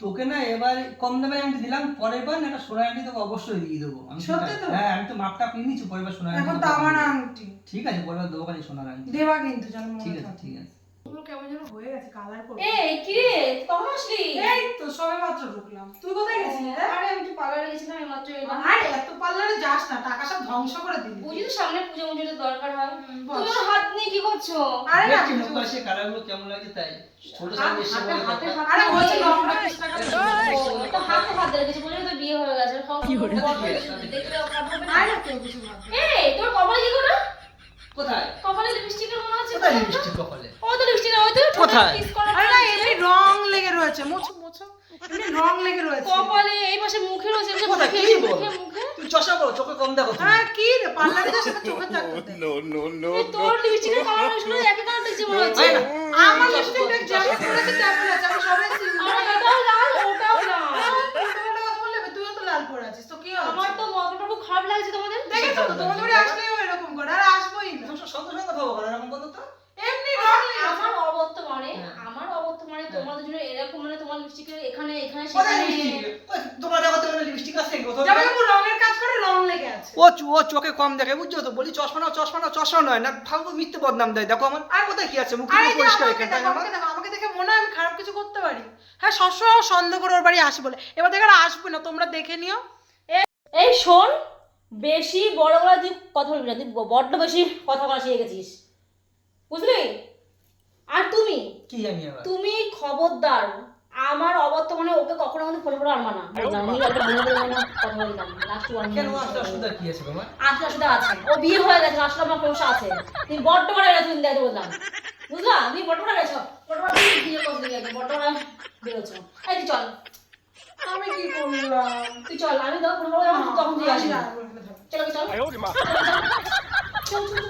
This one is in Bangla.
তোকে না এবার কম দামে আংটি দিলাম পরের বার না একটা সোনার আংটি তোকে অবশ্যই দিয়ে দেবো। আমি সত্যি তো? হ্যাঁ আমি তো মাপটা কিনে নিচ্ছি পরের বার সোনার এখন তো আমার আংটি। ঠিক আছে পরের বার দেবো খালি সোনার আংটি। দেবা কিন্তু যেন মনে ঠিক আছে ঠিক আছে। ওগুলো কেমন যেন হয়ে গেছে কালার করে। এই কি রে? কখন আসলি? এই তো সবে মাত্র ঢুকলাম। তুই কোথায় গেছিলি? রে? আরে আমি একটু পার্লারে গেছিলাম এইমাত্র এলাম। আরে এত পার্লারে যাস না টাকা সব ধ্বংস করে দিলি। বুঝি তো সামনে পুজো মুজোতে দরকার হয়। বস। কি করছ? আরে না। দেখছি মুখ আসে কালারগুলো কেমন লাগছে তাই। ছোট সাইজ এসে বলে হাতে। হাত। আরে বলছি নিয়ে- লং রাখিস না কেন? তো হাতে হাত রেখেছে বলে তো বিয়ে হয়ে গেছে। খাও দেখলে অপরাধ হবে না? আরে না কেউ কিছু না। এই তোর কপালে কি করে কোথায়? কপালে লিপস্টিকের মনে হচ্ছে কোথায় লিপস্টিক কপালে? ও তো লিপস্টিক ওই তো কোথায়? আরে না এমনি রং লেগে রয়েছে। মোছো মোছো। এমনি রং লেগে রয়েছে। কপালে এই পাশে মুখে রয়েছে। কোথায়? মুখে কি বল? চশমা পরো চোখে কম দেখো তুমি। হ্যাঁ কি রে পার্লারে যাস চোখে থাকতে no, no, এই তোর লিপস্টিকের কালার শুনে একই কালার দেখছি মনে হচ্ছে। হয় না? আমার লিপস্টিকটা যেমন করেছে তেমন আছে আমি সবাই আরে এটাও লাল ওটাও লাল। তুইও তো লাল পরে আছিস তো কি? আমার তো মতটা খুব খারাপ লাগছে তোমাদের। দেখেছ তো আসলেও এরকম করে আর আসবোই না। সঙ্গে সঙ্গে খাব এরকম বলো তো এমনি। আমার অবর্তমানে হ্যাঁ। আমার অবর্তমানে তোমাদের জন্য এরকম মানে তোমার লিপস্টিকের এখানে এখানে সেখানে লিপস্টিক তোমার দেখো তো লিপস্টিক আছে? কোথাও যেমন এরকম রঙের কাজ করে রং লেগে আছে ও ও চোখে কম দেখে বুঝছ তো? বলি চশমা নাও চশমা নাও চশমা নয় না ফালতু মিথ্যে বদনাম দেয়। দেখো আমার আর কোথায় কি আছে? মুখ পরিষ্কার এখানটা আমাকে দেখো, মনে হয় আমি খারাপ কিছু করতে পারি। হ্যাঁ সবসময় সন্দেহ করে ওর বাড়ি আসি বলে। এবার দেখে আসবে না তোমরা দেখে নিও। এই শোন বেশি বড় বড় তুই কথা বলবি না তুই বড্ড বেশি কথা বলা শিখে গেছিস। বুঝলি? আর তুমি? কি জানি আবার তুমি খবরদার আমার অবর্তমানে ওকে কখনো আমাদের ফোন করে আনবা না। আমি একটা মনে করে যেন কথা বললাম লাস্ট ওয়ান কেন কি আছে তোমার আসলে আসলে আছে। ও বিয়ে হয়ে গেছে আসলে আমার সমস্যা আছে। তুমি বড্ড বড় গেছো তুমি দেখতে বললাম। বুঝলা? তুমি বড্ড বড় গেছো। বড্ড বড় বিয়ে করতে গেছো বড্ড বড় বেরোছো এই তুই চল। আমি কি করলাম? তুই চল আমি তো ফোন করব তখন তুই আসি না, চল। চল চল চল।